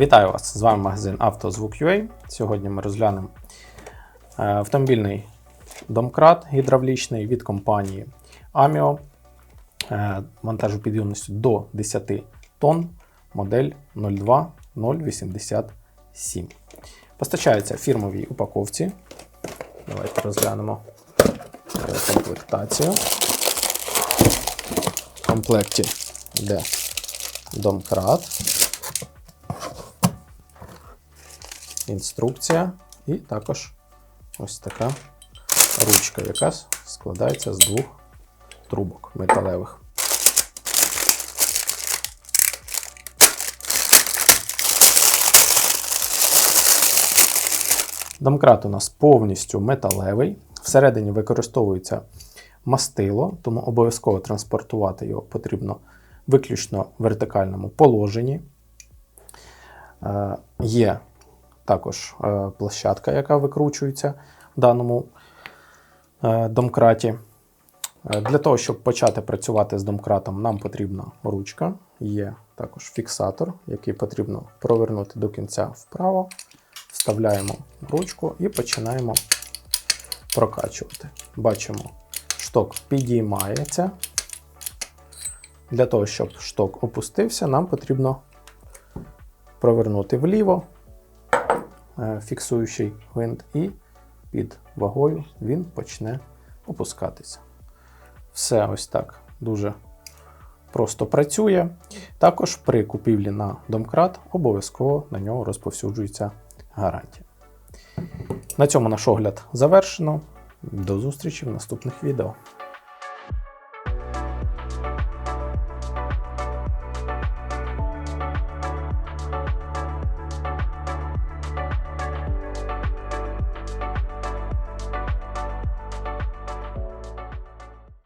Вітаю вас! З вами магазин «Автозвук.UA». Сьогодні ми розглянемо е, автомобільний домкрат гідравлічний від компанії Amio е, вантажопідйомністю до 10 тонн, модель 02087. Постачається в фірмовій упаковці. Давайте розглянемо комплектацію. В комплекті йде домкрат. Інструкція, і також ось така ручка, яка складається з двох трубок металевих. Домкрат у нас повністю металевий. Всередині використовується мастило, тому обов'язково транспортувати його потрібно виключно в вертикальному положенні. Е, Є також е, площадка, яка викручується в даному е, домкраті. Е, Для того, щоб почати працювати з домкратом, нам потрібна ручка. Є також фіксатор, який потрібно провернути до кінця вправо. Вставляємо ручку і починаємо прокачувати. Бачимо, шток підіймається. Для того, щоб шток опустився, нам потрібно провернути вліво фіксуючий гвинт, і під вагою він почне опускатися. Все ось так дуже просто працює. Також при купівлі на домкрат обов'язково на нього розповсюджується гарантія. На цьому наш огляд завершено. До зустрічі в наступних відео.